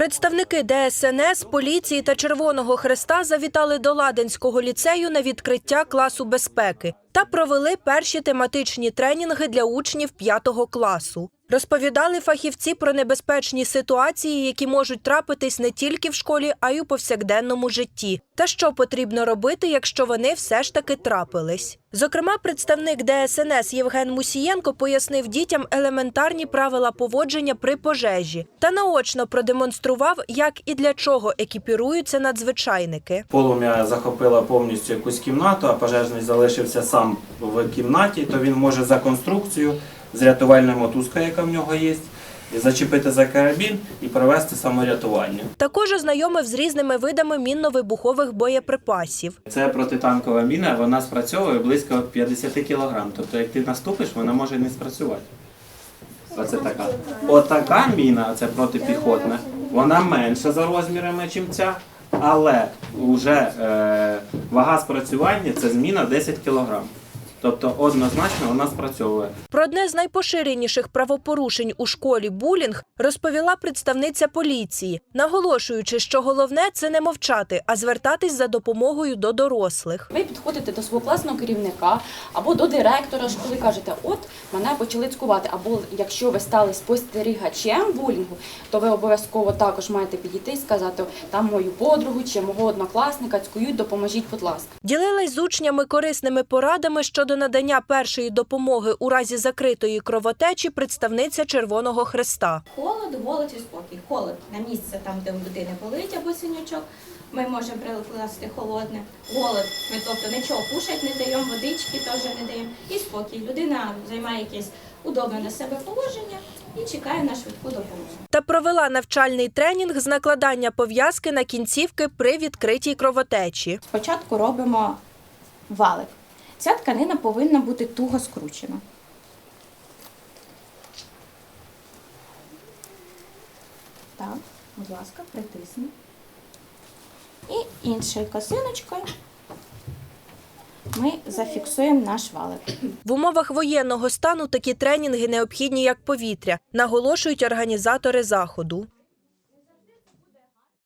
Представники ДСНС, поліції та Червоного Хреста завітали до Ладенського ліцею на відкриття класу безпеки та провели перші тематичні тренінги для учнів п'ятого класу. Розповідали фахівці про небезпечні ситуації, які можуть трапитись не тільки в школі, а й у повсякденному житті, та що потрібно робити, якщо вони все ж таки трапились. Зокрема, представник ДСНС Євген Мусієнко пояснив дітям елементарні правила поводження при пожежі та наочно продемонстрував, як і для чого екіпіруються надзвичайники. Полум'я захопило повністю якусь кімнату, а пожежний залишився сам в кімнаті, то він може за конструкцію з рятувальною мотузкою, яка в нього є, зачепити за карабін і провести саморятування. Також ознайомив з різними видами мінно-вибухових боєприпасів. Це протитанкова міна, вона спрацьовує близько 50 кг. Тобто, як ти наступиш, вона може не спрацювати. Оце така. Отака міна, це протипіхотна, вона менша за розмірами, ніж ця, але вже е, вага спрацювання це зміна 10 кг. Тобто однозначно вона спрацьовує. Про одне з найпоширеніших правопорушень у школі булінг розповіла представниця поліції, наголошуючи, що головне це не мовчати, а звертатись за допомогою до дорослих. Ви підходите до свого класного керівника або до директора школи, кажете, от мене почали цькувати. Або якщо ви стали спостерігачем булінгу, то ви обов'язково також маєте підійти і сказати, там мою подругу чи мого однокласника цькують, допоможіть, будь ласка. Ділилась з учнями корисними порадами щодо надання першої допомоги у разі закритої кровотечі представниця Червоного Хреста. Холод, голод і спокій. Холод на місце там, де у людини болить або синячок. Ми можемо прикласти холодне. Голод, ми тобто нічого кушати не даємо, водички теж не даємо. І спокій. Людина займає якесь удобне для себе положення і чекає на швидку допомогу. Та провела навчальний тренінг з накладання пов'язки на кінцівки при відкритій кровотечі. Спочатку робимо валик. Ця тканина повинна бути туго скручена. Так, будь ласка, притисни. І іншою косиночкою ми зафіксуємо наш валик. В умовах воєнного стану такі тренінги необхідні як повітря, наголошують організатори заходу.